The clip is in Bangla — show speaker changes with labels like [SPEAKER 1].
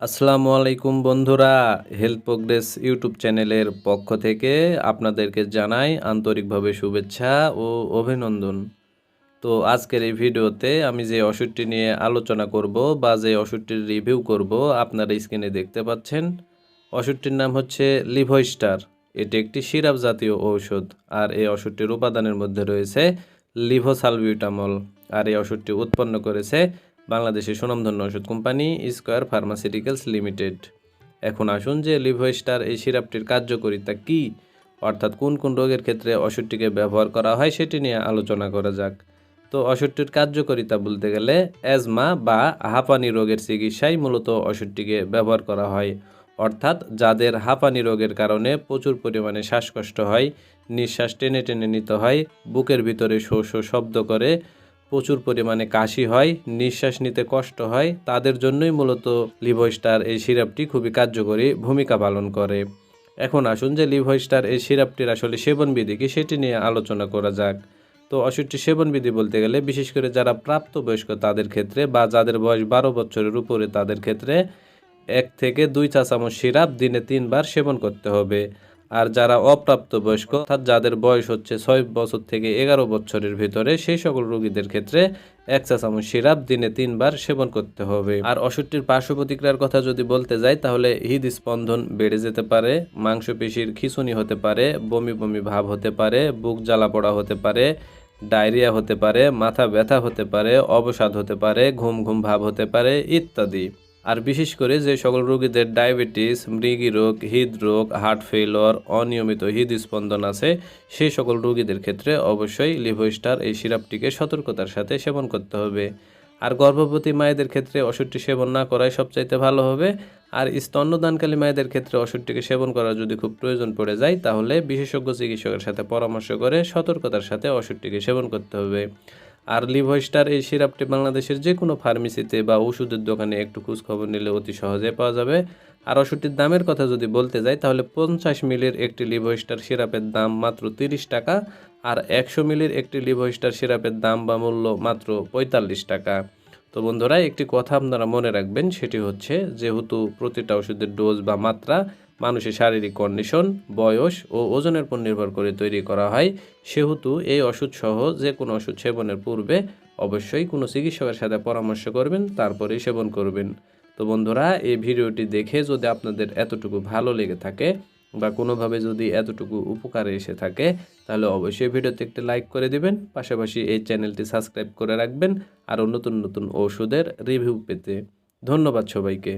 [SPEAKER 1] আসসালামু আলাইকুম বন্ধুরা হেলথ প্রোগ্রেস ইউটিউব চ্যানেলের পক্ষ থেকে আপনাদেরকে জানাই আন্তরিকভাবে শুভেচ্ছা ও অভিনন্দন। তো আজকের এই ভিডিওতে আমি যে ওষুধটি নিয়ে আলোচনা করব বা যে ওষুধটির রিভিউ করব, আপনারা স্ক্রিনে দেখতে পাচ্ছেন। ওষুধটির নাম হচ্ছে লিভোস্টার এটি একটি সিরাপ জাতীয় ঔষধ আর এই ওষুধটির উপাদানের মধ্যে রয়েছে লিভোসালবিউটামল আর এই ওষুধটি উৎপন্ন করেছে বাংলাদেশের সুনামধন্য ওষুধ কোম্পানি স্কোয়ার ফার্মাসিউটিক্যালস লিমিটেড। এখন আসুন যে লিভোস্টার এই সিরাপটির কার্যকারিতা কী, অর্থাৎ কোন কোন রোগের ক্ষেত্রে ওষুধটিকে ব্যবহার করা হয় সেটি নিয়ে আলোচনা করা যাক। তো ওষুধটির কার্যকারিতা বলতে গেলে অ্যাজমা বা হাঁপানি রোগের চিকিৎসায় মূলত ওষুধটিকে ব্যবহার করা হয়। অর্থাৎ যাদের হাঁপানি রোগের কারণে প্রচুর পরিমাণে শ্বাসকষ্ট হয়, নিঃশ্বাস টেনে টেনে নিতে হয়, বুকের ভিতরে শো শো শব্দ করে প্রচুর পরিমাণে কাশি হয়, নিঃশ্বাস নিতে কষ্ট হয়। তাদের জন্যই মূলত লিভোস্টার এই সিরাপটি খুবই কার্যকরী ভূমিকা পালন করে। এখন আসুন যে লিভোস্টার এই সিরাপটির আসলে সেবনবিধি কি সেটি নিয়ে আলোচনা করা যাক। তো ওষুধটি সেবনবিধি বলতে গেলে বিশেষ করে যারা প্রাপ্তবয়স্ক তাদের ক্ষেত্রে বা যাদের বয়স বারো বছরের উপরে তাদের ক্ষেত্রে এক থেকে দুই চা চামচ সিরাপ দিনে তিনবার সেবন করতে হবে। আর যারা অপ্রাপ্তবয়স্ক, অর্থাৎ যাদের বয়স হচ্ছে ছয় বছর থেকে এগারো বছরের ভিতরে, সেই সকল রোগীদের ক্ষেত্রে এক চা চামচ সিরাপ দিনে তিনবার সেবন করতে হবে। আর ওষুধটির পার্শ্ব প্রতিক্রিয়ার কথা যদি বলতে যাই, তাহলে হৃদস্পন্দন বেড়ে যেতে পারে, মাংসপেশির খিঁচুনি হতে পারে, বমি বমি ভাব হতে পারে, বুক জ্বালা পড়া হতে পারে, ডায়রিয়া হতে পারে, মাথা ব্যথা হতে পারে, অবসাদ হতে পারে, ঘুম ঘুম ভাব হতে পারে ইত্যাদি। আর বিশেষ করে যে সকল রোগীদের ডায়াবেটিস, মৃগী রোগ হৃদরোগ হার্ট ফেলর অনিয়মিত হৃদস্পন্দন আছে সেই সকল রোগীদের ক্ষেত্রে অবশ্যই লিভোস্টার এই সিরাপটিকে সতর্কতার সাথে সেবন করতে হবে। আর গর্ভবতী মায়েদের ক্ষেত্রে ওষুধটি সেবন না করাই সবচাইতে ভালো হবে। আর স্তন্যদানকালী মায়েদের ক্ষেত্রে ওষুধটিকে সেবন করা যদি খুব প্রয়োজন পড়ে যায়, তাহলে বিশেষজ্ঞ চিকিৎসকের সাথে পরামর্শ করে সতর্কতার সাথে ওষুধটিকে সেবন করতে হবে। আর লিভোস্টার এই সিরাপটি বাংলাদেশের যে কোনো ফার্মেসিতে বা ওষুধের দোকানে একটু খোঁজ খবর নিলে অতি সহজে পাওয়া যাবে। আর ওষুধটির দামের কথা যদি বলতে যাই, তাহলে পঞ্চাশ মিলির একটি লিভোস্টার সিরাপের দাম মাত্র তিরিশ টাকা আর একশো মিলির একটি লিভোস্টার সিরাপের দাম বা মূল্য মাত্র পঁয়তাল্লিশ টাকা। তো বন্ধুরা, একটি কথা আপনারা মনে রাখবেন, সেটি হচ্ছে যেহেতু প্রতিটা ওষুধের ডোজ বা মাত্রা মানুষের শারীরিক কন্ডিশন বয়স ও ওজনের উপর নির্ভর করে তৈরি করা হয়। সেহেতু এই ওষুধ সহ যে কোনো ওষুধ সেবনের পূর্বে অবশ্যই কোনো চিকিৎসকের সাথে পরামর্শ করবেন তারপরেই সেবন করবেন। তো বন্ধুরা, এই ভিডিওটি দেখে যদি আপনাদের এতটুকু ভালো লেগে থাকে বা কোনোভাবে যদি এতটুকু উপকারে এসে থাকে, তাহলে অবশ্যই ভিডিওতে একটি লাইক করে দিবেন, পাশাপাশি এই চ্যানেলটি সাবস্ক্রাইব করে রাখবেন, আরও নতুন নতুন ওষুধের রিভিউ পেতে। ধন্যবাদ সবাইকে।